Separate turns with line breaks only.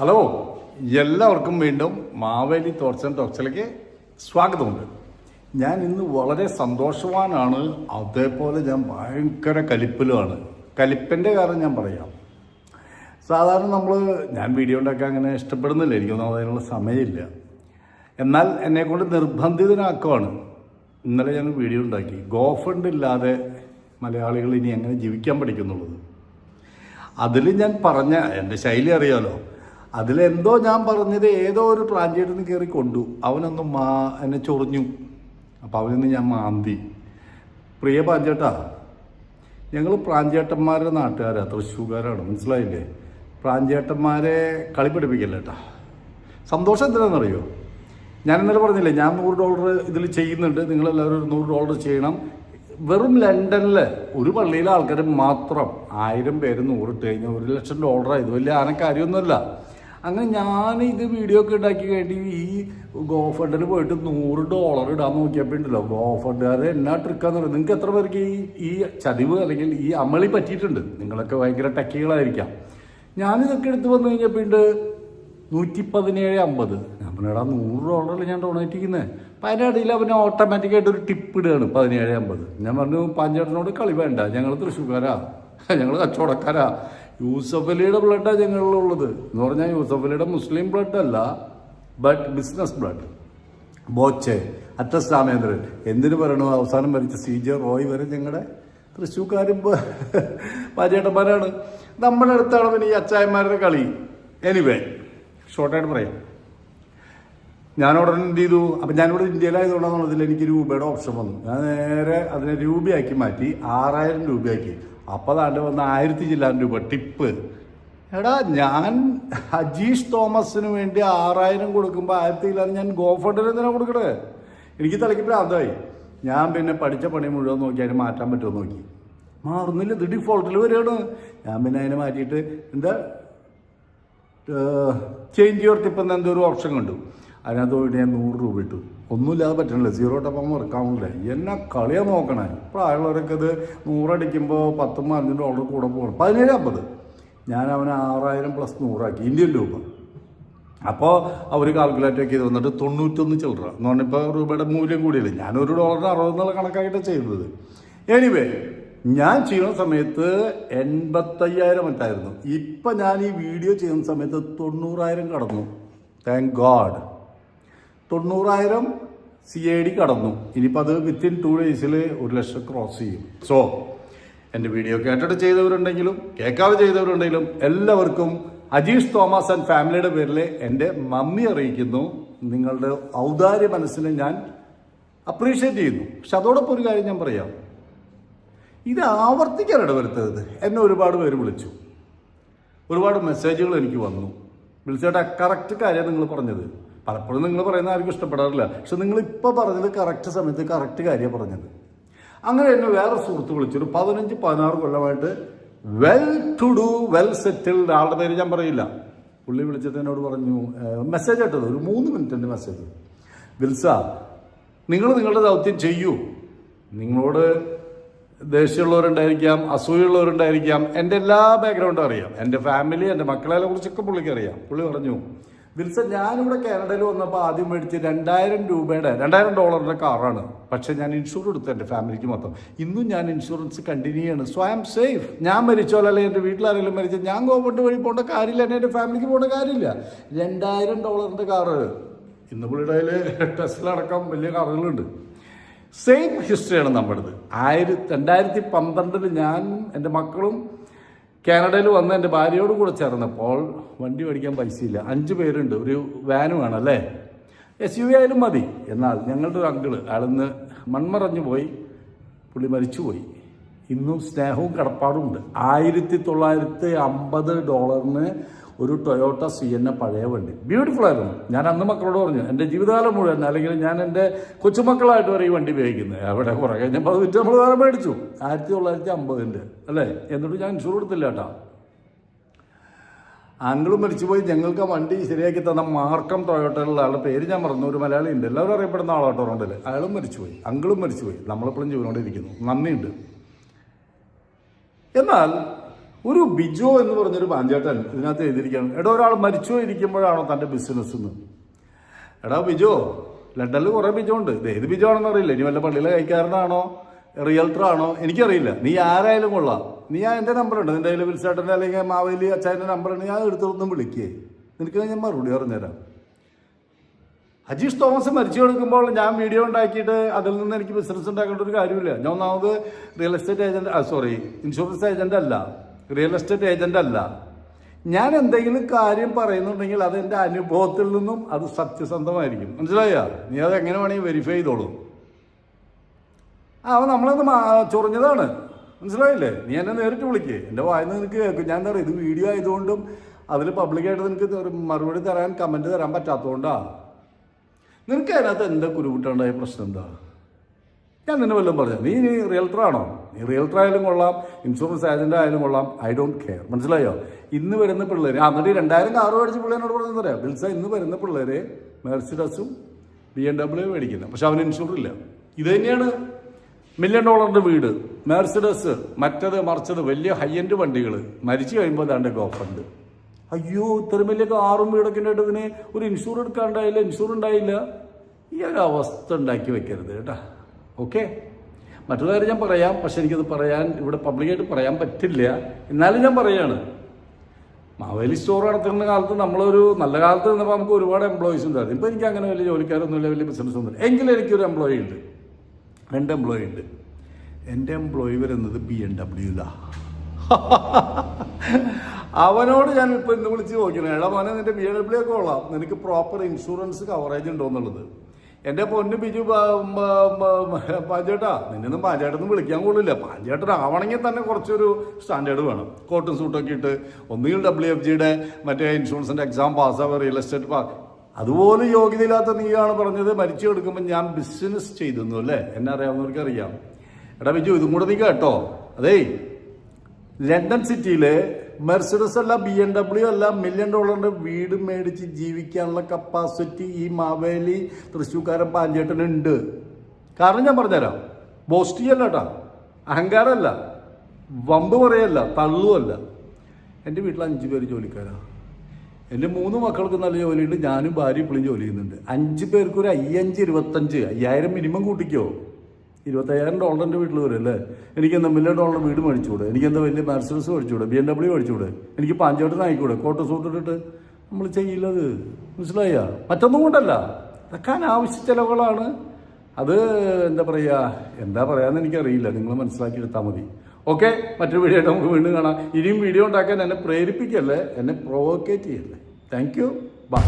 Hello എല്ലാവർക്കും വീണ്ടും മാവേലി തോർച്ചൻ ടോക്സിലേക്ക് സ്വാഗതമുണ്ട്. ഞാൻ ഇന്ന് വളരെ സന്തോഷവാനാണ്. അതേപോലെ ഞാൻ ഭയങ്കര കലിപ്പിലുമാണ്. കലിപ്പിന്റെ കാരണം ഞാൻ പറയാം. സാധാരണ നമ്മൾ ഞാൻ വീഡിയോ ഉണ്ടാക്കാൻ അങ്ങനെ ഇഷ്ടപ്പെടുന്നില്ല. എനിക്കൊന്നും അതിനുള്ള സമയമില്ല. എന്നാൽ എന്നെക്കൊണ്ട് നിർബന്ധിതനാക്കുവാണ്. ഇന്നലെ ഞാൻ വീഡിയോ ഉണ്ടാക്കി. ഗോഫണ്ട് ഇല്ലാതെ മലയാളികൾ ഇനി എങ്ങനെ ജീവിക്കാൻ പഠിക്കുന്നുള്ളത്? അതിൽ ഞാൻ പറഞ്ഞ എന്റെ ശൈലി അറിയാലോ അതിലെന്തോ ഞാൻ പറഞ്ഞത് ഏതോ ഒരു പ്രാഞ്ചേട്ടന് കയറി കൊണ്ടു. അവനൊന്ന് മാ എന്നെ ചൊറിഞ്ഞു. അപ്പോൾ അവനിന്ന് ഞാൻ മാന്തി. പ്രിയ പ്രാഞ്ചേട്ടാ ഞങ്ങൾ പ്രാഞ്ചേട്ടന്മാരുടെ നാട്ടുകാരാ തൃശ്ശൂകാരാണ് മനസ്സിലായില്ലേ? പ്രാഞ്ചേട്ടന്മാരെ കളി പഠിപ്പിക്കല്ല കേട്ടാ സന്തോഷം എന്തിനാണെന്നറിയോ? ഞാൻ ഇന്നലെ പറഞ്ഞില്ലേ ഞാൻ നൂറ് ഡോളർ ഇതിൽ ചെയ്യുന്നുണ്ട് നിങ്ങളെല്ലാവരും ഒരു നൂറ് ഡോളർ ചെയ്യണം. വെറും ലണ്ടനിൽ ഒരു പള്ളിയിലെ ആൾക്കാർ മാത്രം ആയിരം പേര് നൂറിട്ട് കഴിഞ്ഞാൽ ഒരു ലക്ഷം ഡോളറാണ് ഇത് വലിയ ആന കാര്യമൊന്നുമല്ല അങ്ങനെ ഞാൻ ഇത് വീഡിയോ ഒക്കെ ഉണ്ടാക്കി കഴിഞ്ഞിട്ട് ഈ ഗോഫണ്ടിൽ പോയിട്ട് നൂറ് ഡോളർ ഇടാൻ നോക്കിയപ്പോൾ ഉണ്ടല്ലോ. ഗോഫണ്ടുകാരെ എന്നാ ട്രിക്കാന്ന് പറയുന്നത് നിങ്ങൾക്ക് എത്ര പേർക്ക് ഈ ഈ ചതിവ് അല്ലെങ്കിൽ ഈ അമളി പറ്റിയിട്ടുണ്ട്? നിങ്ങളൊക്കെ ഭയങ്കര ടെക്കികളായിരിക്കാം ഞാനിതൊക്കെ എടുത്ത് വന്നു കഴിഞ്ഞപ്പോൾ ഉണ്ട് നൂറ്റി പതിനേഴ് അമ്പത്. ഞാൻ പറഞ്ഞാ നൂറ് ഡോളറല്ലേ ഞാൻ ഡൊണേറ്റ് ചെയ്യുന്നത് അപ്പം അതിന്റെ ഇടയിൽ അവന് ഓട്ടോമാറ്റിക്കായിട്ട് ഒരു ടിപ്പ് ഇടുകയാണ് പതിനേഴ് അമ്പത്. ഞാൻ പറഞ്ഞു പാഞ്ചേട്ടനോട് കളി വേണ്ട. ഞങ്ങൾ തൃശ്ശൂർക്കാരാ. ഞങ്ങൾ കച്ചവടക്കാരാ. യൂസഫ് അലിയുടെ ബ്ലഡാണ് ഞങ്ങളിലുള്ളത് എന്ന് പറഞ്ഞാൽ യൂസഫ് അലിയുടെ മുസ്ലിം ബ്ലഡ് അല്ല but business blood Boche Atlas Ramachandran എന്തിനു പറയണു? അവസാനം ഭരിച്ച സി ജെ റോയ് വരെ ഞങ്ങളുടെ തൃശ്ശൂക്കാരും പാചേട്ടന്മാരാണ് നമ്മുടെ അടുത്താണ് പിന്നെ ഈ അച്ചായന്മാരുടെ കളി. എനിവേ ഷോർട്ടായിട്ട് പറയാം. ഞാൻ ഉടനെ എന്ത് ചെയ്തു? അപ്പം ഞാനിവിടെ ഇന്ത്യയിലായതുകൊണ്ടാണെന്നുള്ളതിൽ എനിക്ക് രൂപയുടെ ഓപ്ഷൻ വന്നു. ഞാൻ നേരെ അതിനെ രൂപയാക്കി മാറ്റി ആറായിരം രൂപയാക്കി. അപ്പോൾ അതാണ്ട് വന്ന ആയിരത്തി ചില്ലാൻ രൂപ ടിപ്പ്. എടാ ഞാൻ അജീഷ് തോമസിന് വേണ്ടി ആറായിരം കൊടുക്കുമ്പോൾ ആയിരത്തി ചില്ലാൻ ഞാൻ ഗോഫണ്ടിന് എന്തിനാ കൊടുക്കണേ? എനിക്ക് തലയ്ക്ക് അതായി ഞാൻ പിന്നെ പഠിച്ച പണി മുഴുവൻ നോക്കി അതിന് മാറ്റാൻ പറ്റുമോ നോക്കി. മാറുന്നില്ല ഇത് ഡിഫോൾട്ടിൽ വരികയാണ്. ഞാൻ പിന്നെ അതിനെ മാറ്റിയിട്ട് എന്താ ചേഞ്ച് യുവർ ടിപ്പ് എന്ന എന്തോ ഒരു ഓപ്ഷൻ കണ്ടു. അതിനകത്ത് പോയിട്ട് ഞാൻ നൂറ് രൂപ ഇട്ടു. ഒന്നുമില്ലാതെ പറ്റണില്ല. സീറോ ടപ്പം ഇറക്കാവുന്നില്ല എന്നെ കളിയാ നോക്കണേ. പ്രായമുള്ളവരൊക്കെ ഇത് നൂറടിക്കുമ്പോൾ പത്തും പതിനഞ്ച് ഡോളർ കൂടെ പോകണം പതിനേഴ് അമ്പത്. ഞാൻ അവനെ ആറായിരം പ്ലസ് നൂറാക്കി. ഇന്ത്യൻ രൂപ. അപ്പോൾ അവർ കാൽക്കുലേറ്റ് ആക്കി വന്നിട്ട് തൊണ്ണൂറ്റൊന്ന് ചില്ലറ എന്ന് പറഞ്ഞാൽ ഇപ്പോൾ രൂപയുടെ മൂല്യം കൂടിയില്ല? ഞാനൊരു ഡോളറിന് അറുപതെന്നുള്ള കണക്കായിട്ട് ചെയ്തത് എനിവേ ഞാൻ ചെയ്യുന്ന സമയത്ത് എൺപത്തയ്യായിരം മറ്റായിരുന്നു ഇപ്പം ഞാൻ ഈ വീഡിയോ ചെയ്യുന്ന സമയത്ത് തൊണ്ണൂറായിരം കടന്നു. താങ്ക് ഗോഡ് തൊണ്ണൂറായിരം സി ഐ ഡി കടന്നു. ഇനിയിപ്പോൾ അത് വിത്തിൻ ടു ഡേയ്സിൽ ഒരു ലക്ഷം ക്രോസ് ചെയ്യും. സോ എന്റെ വീഡിയോ കേട്ടിട്ട് ചെയ്തവരുണ്ടെങ്കിലും കേൾക്കാതെ ചെയ്തവരുണ്ടെങ്കിലും എല്ലാവർക്കും അജീഷ് തോമസ് ആൻഡ് ഫാമിലിയുടെ പേരിൽ എന്റെ മമ്മി അറിയിക്കുന്നു. നിങ്ങളുടെ ഔദാര്യ മനസ്സിനെ ഞാൻ അപ്രീഷിയേറ്റ് ചെയ്യുന്നു. പക്ഷെ അതോടൊപ്പം ഒരു കാര്യം ഞാൻ പറയാം. ഇത് ആവർത്തിക്കാൻ ഇടവരുത്തരുത്. എന്നെ ഒരുപാട് പേര് വിളിച്ചു. ഒരുപാട് മെസ്സേജുകൾ എനിക്ക് വന്നു. വിളിച്ചേട്ടാ കറക്റ്റ് കാര്യം നിങ്ങൾ പറഞ്ഞത്. പലപ്പോഴും നിങ്ങൾ പറയുന്ന ആർക്കും ഇഷ്ടപ്പെടാറില്ല. പക്ഷെ നിങ്ങൾ ഇപ്പോൾ പറഞ്ഞത് കറക്റ്റ് സമയത്ത് കറക്റ്റ് കാര്യം പറഞ്ഞത്. അങ്ങനെ എന്നെ വേറെ സുഹൃത്ത് വിളിച്ചൊരു പതിനഞ്ച് പതിനാറ് കൊല്ലമായിട്ട് well to do well settled ആളുടെ പേര് ഞാൻ പറയില്ല. പുള്ളി വിളിച്ചിട്ട് എന്നോട് പറഞ്ഞു മെസ്സേജ് ഇട്ടത്. ഒരു മൂന്ന് മിനിറ്റിന്റെ മെസ്സേജ് വിൽസ നിങ്ങൾ നിങ്ങളുടെ ദൗത്യം ചെയ്യൂ. നിങ്ങളോട് ദേഷ്യമുള്ളവരുണ്ടായിരിക്കാം അസൂയുള്ളവരുണ്ടായിരിക്കാം. എന്റെ എല്ലാ ബാക്ക്ഗ്രൗണ്ടും അറിയാം. എന്റെ ഫാമിലി എന്റെ മക്കളെ കുറിച്ചൊക്കെ പുള്ളിക്ക് അറിയാം. പുള്ളി പറഞ്ഞു വിൽസൺ ഞാനിവിടെ കാനഡയിൽ വന്നപ്പോൾ ആദ്യം മേടിച്ച് രണ്ടായിരം രൂപയുടെ രണ്ടായിരം ഡോളറിന്റെ കാറാണ്. പക്ഷേ ഞാൻ ഇൻഷുർ എടുത്തു എന്റെ ഫാമിലിക്ക് മൊത്തം. ഇന്നും ഞാൻ ഇൻഷുറൻസ് കണ്ടിന്യൂ ചെയ്യാണ്. സോ ഐ ആം സേഫ് ഞാൻ മരിച്ചോ അല്ലെങ്കിൽ എന്റെ വീട്ടിലാരെങ്കിലും മരിച്ചോ ഞാൻ ഗവൺമെന്റ് വഴി പോകേണ്ട കാര്യമില്ല. എന്നെ എന്റെ ഫാമിലിക്ക് പോകേണ്ട കാര്യമില്ല. രണ്ടായിരം ഡോളറിന്റെ കാറ്. ഇന്ന് പുള്ളിയുടെ ടെസ്റ്റിലടക്കം വലിയ കാറുകളുണ്ട്. സെയിം ഹിസ്റ്ററിയാണ് നമ്മുടേത്. ആയിരത്തി രണ്ടായിരത്തി പന്ത്രണ്ടിൽ ഞാൻ എന്റെ മക്കളും കാനഡയിൽ വന്ന് എന്റെ ഭാര്യയോട് കൂടെ ചേർന്നപ്പോൾ വണ്ടി മേടിക്കാൻ പൈസയില്ല. അഞ്ച് പേരുണ്ട്. ഒരു വാന് വേണം അല്ലേ? എസ് യു വി ആയാലും മതി. എന്നാൽ ഞങ്ങളുടെ ഒരു അങ്കിൾ അയാളിന്ന് മൺമറഞ്ഞു പോയി. പുള്ളി മരിച്ചുപോയി. ഇന്നും സ്നേഹവും കടപ്പാടും ഉണ്ട്. ആയിരത്തി തൊള്ളായിരത്തി അമ്പത് ഡോളറിന് ഒരു ടൊയോട്ട സി എൻ എ പഴയ വണ്ടി. ബ്യൂട്ടിഫുൾ ആയിരുന്നു. ഞാൻ അന്ന് മക്കളോട് പറഞ്ഞു എന്റെ ജീവിതകാലം മുഴുവൻ അല്ലെങ്കിൽ ഞാൻ എന്റെ കൊച്ചുമക്കളായിട്ട് വരെ ഈ വണ്ടി ഉപയോഗിക്കുന്നത് അവിടെ കുറേ കഴിഞ്ഞപ്പോൾ അത് വിറ്റ് നമ്മൾ വേറെ മേടിച്ചു. ആയിരത്തി തൊള്ളായിരത്തി അമ്പതിന്റെ അല്ലേ? എന്നിട്ട് ഞാൻ ഇൻഷൂർ എടുത്തില്ല കേട്ടോ. ആങ്കിളും മരിച്ചുപോയി ഞങ്ങൾക്ക് വണ്ടി ശരിയാക്കി തന്ന മാർക്കം ടൊയോട്ടയിലുള്ള ആളുടെ പേര് ഞാൻ മറന്നു. ഒരു മലയാളി ഉണ്ട് എല്ലാവരും അറിയപ്പെടുന്ന ആളാട്ടോ റോണ്ടിൽ അയാളും മരിച്ചുപോയി. അങ്കിളും മരിച്ചുപോയി. നമ്മളിപ്പോഴും ജീവനോടെ ഇരിക്കുന്നു നന്ദിയുണ്ട്. എന്നാൽ ഒരു ബിജോ എന്ന് പറഞ്ഞൊരു പാഞ്ചേട്ടൻ ഇതിനകത്ത് എഴുതിയിരിക്കുകയാണ്. എടാ ഒരാൾ മരിച്ചു ഇരിക്കുമ്പോഴാണോ തന്റെ ബിസിനസ് എന്ന്? എടാ ബിജോ ലണ്ടനിൽ കുറേ ബിജോ ഉണ്ട്. ഇത് ഏത് ബിജോ ആണെന്ന് അറിയില്ല. ഇനി വല്ല പള്ളിയിലെ കൈക്കാരനാണോ? റിയൽട്ടർ ആണോ? എനിക്കറിയില്ല. നീ ആരായാലും കൊള്ളാം. നീ ആ എന്റെ നമ്പർ ഉണ്ട്. നിന്റെ കയ്യിൽ വിൽസേട്ടന്റെ അല്ലെങ്കിൽ മാവേലി അച്ചായന്റെ നമ്പർ ഉണ്ട്. ഞാൻ എടുത്തൊന്നും വിളിക്കേ. നിനക്ക് ഞാൻ മറുപടി പറഞ്ഞുതരാം. അജീഷ് തോമസ് മരിച്ചു കൊടുക്കുമ്പോൾ ഞാൻ വീഡിയോ ഉണ്ടാക്കിയിട്ട് അതിൽ നിന്ന് എനിക്ക് ബിസിനസ് ഉണ്ടാക്കേണ്ട ഒരു കാര്യമില്ല. ഞാൻ ഒന്നാമത് real estate agent sorry insurance agent അല്ല. റിയൽ എസ്റ്റേറ്റ് ഏജന്റ് അല്ല. ഞാൻ എന്തെങ്കിലും കാര്യം പറയുന്നുണ്ടെങ്കിൽ അത് എന്റെ അനുഭവത്തിൽ നിന്നും അത് സത്യസന്ധമായിരിക്കും. മനസ്സിലായോ? നീ അത് എങ്ങനെ വേണമെങ്കിൽ വെരിഫൈ ചെയ്തോളൂ. ആ നമ്മളത് ചൊറിഞ്ഞതാണ്. മനസ്സിലായില്ലേ? നീ എന്നെ നേരിട്ട് വിളിക്കേ. എന്റെ വായന നിനക്ക് കേൾക്കും. ഞാൻ എന്താ പറയുക ഇത് വീഡിയോ ആയതുകൊണ്ടും അതിൽ പബ്ലിക്കായിട്ട് നിനക്ക് മറുപടി തരാൻ കമന്റ് തരാൻ പറ്റാത്തതുകൊണ്ടാണ് നിനക്ക് അതിനകത്ത് എന്താ കുരുവിട്ടുണ്ടായ പ്രശ്നം എന്താ? ഞാൻ നിന്നെ വല്ലതും പറഞ്ഞു? നീ നീ റിയൽറ്റർ ആണോ? നീ റിയൽറ്റർ ആയാലും കൊള്ളാം. ഇൻഷുറൻസ് ഏജന്റ് ആയാലും കൊള്ളാം. ഐ ഡോണ്ട് കെയർ മനസ്സിലായോ? ഇന്ന് വരുന്ന പിള്ളേർ എന്നിട്ട് രണ്ടായിരം കാറ് മേടിച്ച പിള്ളേരോട് പറഞ്ഞു തരാം ബിൽസ ഇന്ന് വരുന്ന പിള്ളേർ മെർസിഡസും ബി എം ഡബ്ല്യു മേടിക്കുന്നത് പക്ഷെ അവന് ഇൻഷുർ ഇല്ല. ഇത് തന്നെയാണ് മില്യൺ ഡോളറിന്റെ വീട്. മെർസിഡസ് മറ്റത് മറിച്ചത് വലിയ ഹൈ എൻഡ് വണ്ടികൾ മരിച്ചു കഴിയുമ്പോൾ അതാണ്ട് ഓഫറുണ്ട് അയ്യോ ഇത്ര വലിയ കാറും വീടൊക്കെ ഉണ്ടായിട്ട് ഇതിന് ഒരു ഇൻഷുർ എടുക്കാണ്ടായില്ല ഇൻഷുർ ഉണ്ടായില്ല. ഈ ഒരു അവസ്ഥ ഉണ്ടാക്കി വെക്കരുത് കേട്ടാ. ഓക്കെ മറ്റൊരു കാര്യം ഞാൻ പറയാം. പക്ഷെ എനിക്കത് പറയാൻ ഇവിടെ പബ്ലിക്കായിട്ട് പറയാൻ പറ്റില്ല. എന്നാലും ഞാൻ പറയാണ്. മാവേലി സ്റ്റോർ നടത്തുന്ന കാലത്ത് നമ്മളൊരു നല്ല കാലത്ത് നിന്നപ്പോൾ നമുക്ക് ഒരുപാട് എംപ്ലോയീസ് ഉണ്ടായിരുന്നു. ഇപ്പം എനിക്ക് അങ്ങനെ വലിയ ജോലിക്കാരൊന്നുമില്ല വലിയ ബിസിനസ് ഒന്നുമില്ല എങ്കിലും എനിക്കൊരു എംപ്ലോയി ഉണ്ട്. രണ്ട് എംപ്ലോയി ഉണ്ട്. എന്റെ എംപ്ലോയി വരുന്നത് ബി എൻ ഡബ്ല്യു ഡബ്ല്യൂലാണ് അവനോട് ഞാൻ ഇപ്പം ഇന്ന് വിളിച്ച് നോക്കണം എടാ മോനെ നിന്റെ ബി എൻ ഡബ്ല്യു ഒക്കെ കൊള്ളാം. നിനക്ക് പ്രോപ്പർ ഇൻഷുറൻസ് കവറേജ് ഉണ്ടോ എന്നുള്ളത്? എന്റെ പൊന്ന് ബിജു പാഞ്ചേട്ടാ നിന്നൊന്നും പാഞ്ചേട്ടൊന്നും വിളിക്കാൻ കൊള്ളില്ല. പാഞ്ചേട്ടൻ ആവണമെങ്കിൽ തന്നെ കുറച്ചൊരു സ്റ്റാൻഡേർഡ് വേണം. കോട്ടും സൂട്ടൊക്കെ ഇട്ട് ഒന്നുകിൽ ഡബ്ല്യു എഫ് ജിയുടെ മറ്റേ ഇൻഷുറൻസിന്റെ എക്സാം പാസ്സാവുക റിയൽ എസ്റ്റേറ്റ് പാസ് അതുപോലെ യോഗ്യതയില്ലാത്ത നീയാണ് പറഞ്ഞത്. മരിച്ചു കൊടുക്കുമ്പോൾ ഞാൻ ബിസിനസ് ചെയ്തിരുന്നു അല്ലേ? എന്നെ അറിയാവുന്നവർക്ക് അറിയാം. എടാ ബിജു ഇതും കൂടെ നീ കേട്ടോ. അതേ ലണ്ടൻ സിറ്റിയിലെ മെർസിഡസ് അല്ല ബി എം ഡബ്ല്യു അല്ല മില്യൺ ഡോളറിന്റെ വീട് മേടിച്ച് ജീവിക്കാനുള്ള കപ്പാസിറ്റി ഈ മാവേലി തൃശ്ശൂക്കാരൻ പാഞ്ചേട്ടനുണ്ട് കാരണം ഞാൻ പറഞ്ഞുതരാം. ബോസ്റ്റിയല്ല കേട്ടോ അഹങ്കാരമല്ല വമ്പ് പറയല്ല തള്ളുമല്ല എന്റെ വീട്ടിൽ അഞ്ച് പേര് ജോലിക്കാരാണ് എന്റെ മൂന്ന് മക്കൾക്ക് നല്ല ജോലിയുണ്ട് ഞാനും ഭാര്യ ഇപ്പോഴും ജോലി ചെയ്യുന്നുണ്ട്. അഞ്ച് പേർക്ക് ഒരു അയ്യഞ്ച് ഇരുപത്തഞ്ച് അയ്യായിരം മിനിമം കൂട്ടിക്കോ. ഇരുപത്തയ്യായിരം ഡോളറിന്റെ വീട്ടിൽ വരും അല്ലേ? എനിക്ക് എന്താ മില്യൺ ഡോളർ വീട് മേടിച്ചുകൂടെ? എനിക്ക് എന്താ വലിയ മെർസഡസ് മേടിച്ചുകൂടെ? ബി എം ഡബ്ല്യു മേടിച്ചുകൂടെ? എനിക്ക് പാഞ്ചോട്ടിന് ആയിക്കൂടെ കോട്ട സൂട്ട് ഇട്ടിട്ട് നമ്മൾ ചെയ്യില്ലത്. മനസ്സിലായ? മറ്റൊന്നും കൊണ്ടല്ല. അതൊക്കെ അനാവശ്യ ചിലവുകളാണ്. അത് എന്താ പറയുക എന്താ പറയാന്ന് എനിക്കറിയില്ല. നിങ്ങൾ മനസ്സിലാക്കി എടുത്താൽ മതി. ഓക്കെ മറ്റൊരു വീഡിയോ ആയിട്ട് നമുക്ക് വീണ്ടും കാണാം. ഇനിയും വീഡിയോ ഉണ്ടാക്കാൻ എന്നെ പ്രേരിപ്പിക്കല്ലേ? എന്നെ പ്രൊവോക്കേറ്റ് ചെയ്യല്ലേ? Thank you by